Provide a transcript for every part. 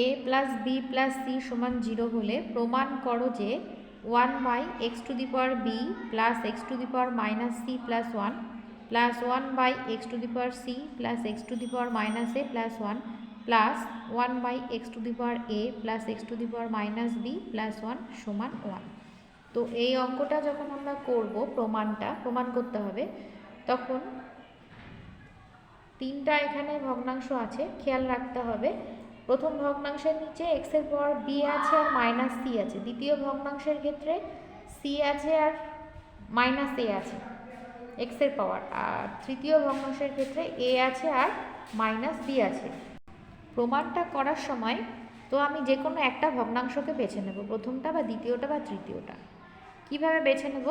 A plus B plus C সমান zero হলে প্রমাণ করো যে one by X to the power B plus X to the power minus C plus one plus one by X to the power C plus X to the power minus A plus one plus one by X to the power A plus X to the power minus B plus one সমান one. তো এই অঙ্কটা যখন আমরা করব প্রমাণটা, প্রমাণ করতে হবে, তখন তিনটা এখানে ভগ্নাংশ আছে, খেয়াল রাখতে হবে। প্রথম ভগ্নাংশের নিচে এক্সের পর বি আছে আর মাইনাস সি আছে। দ্বিতীয় ভগ্নাংশের ক্ষেত্রে সি আছে আর মাইনাস এ আছে এক্সের পাওয়ার আর তৃতীয় ভগ্নাংশের ক্ষেত্রে এ আছে আর মাইনাস বি আছে। প্রমাণটা করার সময় তো আমি যে কোনো একটা ভগ্নাংশকে বেছে নেব, প্রথমটা বা দ্বিতীয়টা বা তৃতীয়টা। কীভাবে বেছে নেব?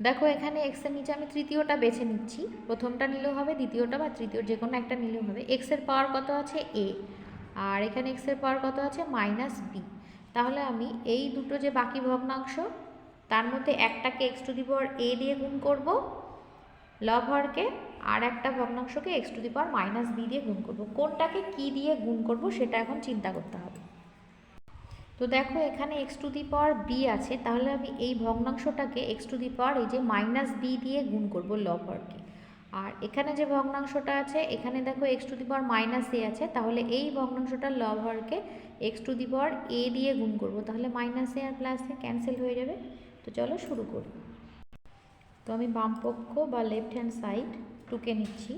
দেখো, এখানে এক্সের নিচে আমি তৃতীয়টা বেছে নিচ্ছি। প্রথমটা নিলেও হবে, দ্বিতীয়টা বা তৃতীয়, যে কোনো একটা নিলেও হবে। এক্সের পাওয়ার কত আছে? এ আর এখানে এক্সের পাওয়ার কত আছে? মাইনাস বি তাহলে আমি এই দুটো যে বাকি ভগ্নাংশ, তার মধ্যে একটাকে এক্স টু দি পাওয়ার এ দিয়ে গুণ করব লভরকে আর একটা ভগ্নাংশকে X to the power minus B দিয়ে গুণ করব। কোনটাকে কি দিয়ে গুণ করব, সেটা এখন চিন্তা করতে হবে। তো দেখো এখানে X to the power B আছে, তাহলে আমি এই ভগ্নাংশটাকে এক্স টু দি পাওয়ার এই যে মাইনাস বি দিয়ে গুণ করব লভরকে আর এখানে যে ভগ্নাংশটা আছে, এখানে দেখো X to the power minus A আছে, তাহলে এই ভগ্নাংশটার লভরকে এক্স টু দি পাওয়ার এ দিয়ে গুণ করব, তাহলে মাইনাস এ আর প্লাস এ ক্যান্সেল হয়ে যাবে। তো চলো শুরু করি। তো আমি বাম পক্ষ বা লেফট হ্যান্ড সাইড টুকে নিচ্ছি।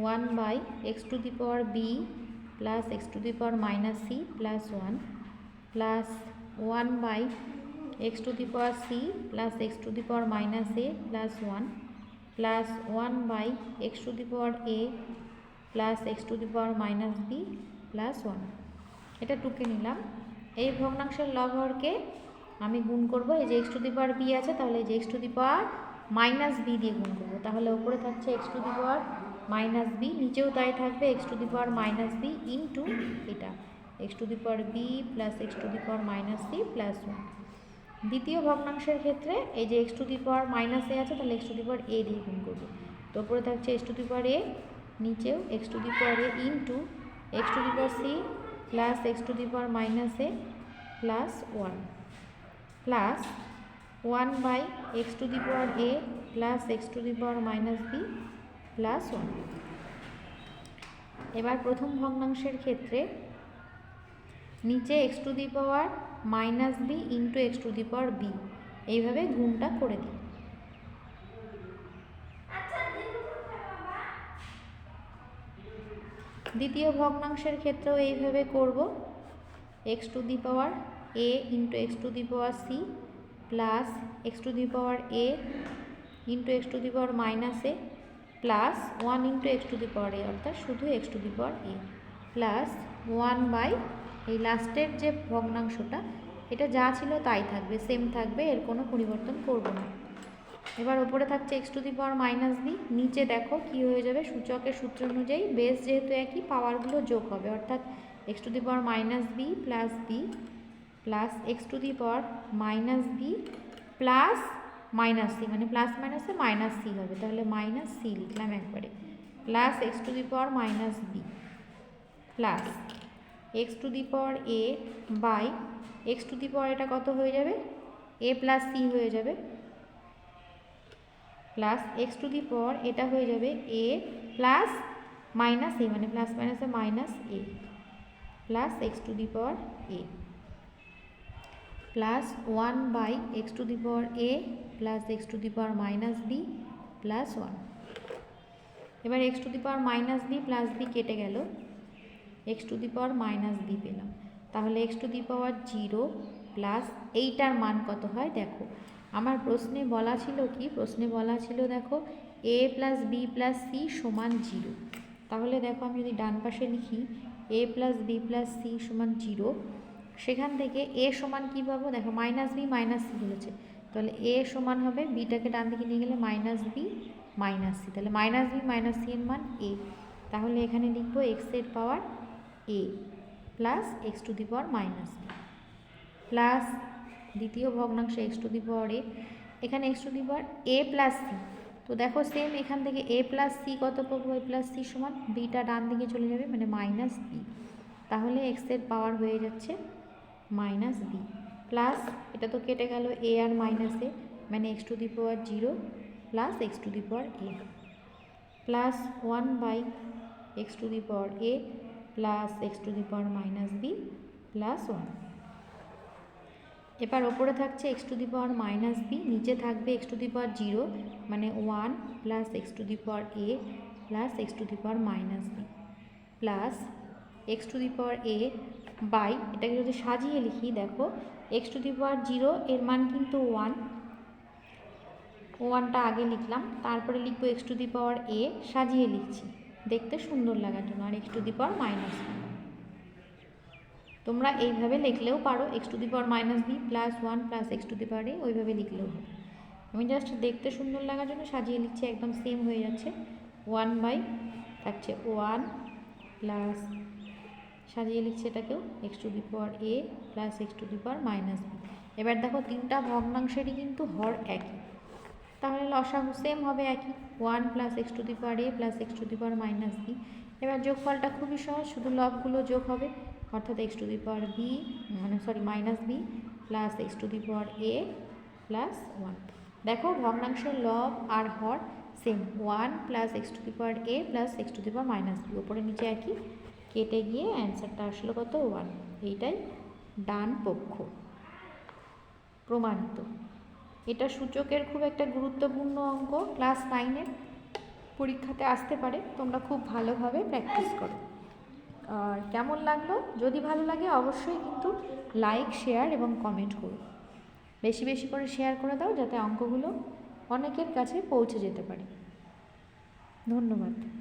One by X to the power B plus X to the power minus C plus one plus one by X to the power C plus X to the power minus A plus one plus one by X to the power A plus X to the power minus B plus one এটা টুকে নিলাম। এই ভগ্নাংশের লবহরকে আমি গুণ করব। এই যে X to the power B আছে, তাহলে এই যে X to the power minus B দিয়ে গুণ করব। তাহলে ওপরে থাকছে X to the power minus B নিচেও তাই থাকবে X to the power minus B into এটা X to the power B plus X to the power minus C plus one দ্বিতীয় ভগ্নাংশের ক্ষেত্রে এই যে X to the power minus A আছে তাহলে এক্স টু দি পাওয়ার এ দিয়ে গুণ করব তো ওপরে থাকছে এক্স টু দি পাওয়ার এ নিচেও X to the power A into X to the power C plus X to the power minus A plus one plus one by X to the power A plus X to the power minus B plus one. এবার প্রথম ভগ্নাংশের ক্ষেত্রে নিচে X to the power minus B into X to the power B এইভাবে গুণটা করে দিই। দ্বিতীয় ভগ্নাংশের ক্ষেত্রেও এইভাবে করব। X to the power A into X to the power C plus X to the power A into X to the power minus A plus one into X to the power A অর্থাৎ শুধু X to the power A plus one by এই লাস্টের যে ভগ্নাংশটা, এটা যা ছিল তাই থাকবে সেম থাকবে, এর কোনো পরিবর্তন করব না। এবার ওপরে থাকছে X to the power minus B নিচে দেখো কি হয়ে যাবে, সূচকের সূত্র অনুযায়ী বেস যেহেতু একই পাওয়ারগুলো যোগ হবে। অর্থাৎ X to the power minus B plus B plus X to the power minus B plus minus C মানে প্লাস মাইনাসে মাইনাস সি হবে। তাহলে মাইনাস সি লিখলাম একবারে। Plus X to the power minus B plus X to the power A by X to the power এটা কত হয়ে যাবে? এ প্লাস সি হয়ে যাবে। Plus X to the power এটা হয়ে যাবে এ প্লাস মাইনাস এ মানে প্লাস মাইনাসে minus A plus X to the power A plus one by X to the power A plus X to the power minus B plus one এবার X to the power minus B plus B কেটে গেল। X to the power minus B পেলাম। তাহলে X to the power zero plus এইটার মান কত হয় দেখো। আমার প্রশ্নে বলা ছিল কি? প্রশ্নে বলা ছিল দেখো A plus B plus C সমান জিরো তাহলে দেখো আমি যদি ডান পাশে লিখি A plus B plus C সমান জিরো সেখান থেকে এ সমান কী পাবো? দেখো মাইনাস বি মাইনাস সি বলেছে। তাহলে এ সমান হবে বিটাকে ডান দিকে নিয়ে গেলে মাইনাস বি মাইনাস সি তাহলে মাইনাস বি মাইনাস সি এর মান এ তাহলে এখানে লিখব এক্সের power A plus X to the power minus B plus দ্বিতীয় ভগ্নাংশ X to the power A এখানে X to the power A plus C তো দেখো সেম এখান থেকে এ প্লাস সি কত পাবো? এ প্লাস সি সমান বিটা ডান দিকে চলে যাবে মানে মাইনাস বি তাহলে এক্সের পাওয়ার হয়ে যাচ্ছে মাইনাস বি প্লাস এটা তো কেটে গেল এ আর মাইনাস এ মানে x to the power zero plus x to the power a plus one by x to the power a plus x to the power minus b plus one এবার ওপরে থাকছে x to the power minus b নিচে থাকবে x to the power zero মানে one plus x to the power a plus x to the power minus b plus x to the power a by এটাকে যদি সাজিয়ে লিখি, দেখো x to the power zero এর মান কিন্তু one ওয়ানটা আগে লিখলাম, তারপরে লিখব এক্স টু দি পাওয়ার এ সাজিয়ে লিখছি। দেখতে সুন্দর লাগার জন্য আর x to the power minus তোমরা এইভাবে লিখলেও পারো x to the power minus b plus one plus x to the power a ওইভাবে লিখলেও আমি জাস্ট দেখতে সুন্দর লাগার জন্য সাজিয়ে লিখছি, একদম সেম হয়ে যাচ্ছে। ওয়ান বাই থাকছে ওয়ান প্লাস সাজিয়ে লিখছি এটাকেও x to the power a plus x to the power minus b এবার দেখো তিনটা ভগ্নাংশেরই কিন্তু হর একই। তাহলে লসাগু সেম হবে একই one plus x to the power a plus x to the power minus b এবার যোগফলটা খুবই সহজ, শুধু লবগুলো যোগ হবে, অর্থাৎ x to the power b মানে sorry minus b plus x to the power a plus one দেখো ভগ্নাংশের লব আর হর same one plus x to the power a plus x to the power minus b ওপরে নিচে একই। কেটে গিয়ে অ্যান্সারটা আসলো কত? ওয়ান এইটাই ডান পক্ষ। প্রমাণিত। এটা সূচকের খুব একটা গুরুত্বপূর্ণ অঙ্ক। ক্লাস নাইনের পরীক্ষাতে আসতে পারে। তোমরা খুব ভালোভাবে প্র্যাকটিস করো। আর কেমন লাগল? যদি ভালো লাগে অবশ্যই কিন্তু লাইক শেয়ার এবং কমেন্ট করো। বেশি বেশি করে শেয়ার করে দাও যাতে অঙ্কগুলো অনেকের কাছে পৌঁছে যেতে পারে। ধন্যবাদ।